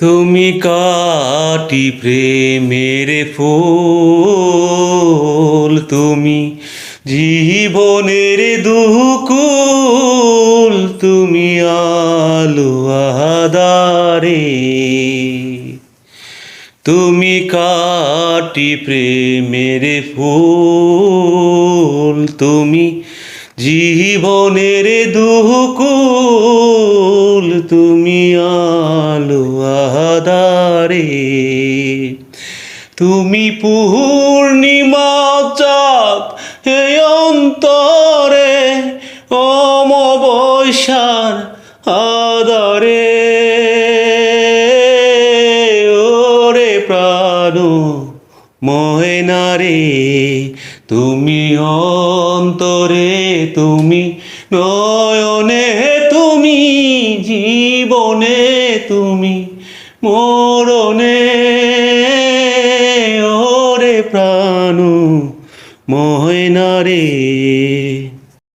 তুমি কাটি প্রেমের ফুল, তুমি জীবনের দুকুল, তুমি আলো আদারে তুমি কাটি প্রেমের ফুল, তুমি জীবনের দুকুল, তুমি আলো আদারে তুমি পূর্ণিমা চাঁদ হে অন্তরে অমবৈশার আদরে ওরে প্রাণ ময়নারে তুমি অন্তরে, তুমি নয়নে জীবনে তুমি মরণে ওরে প্রাণ ময়নারে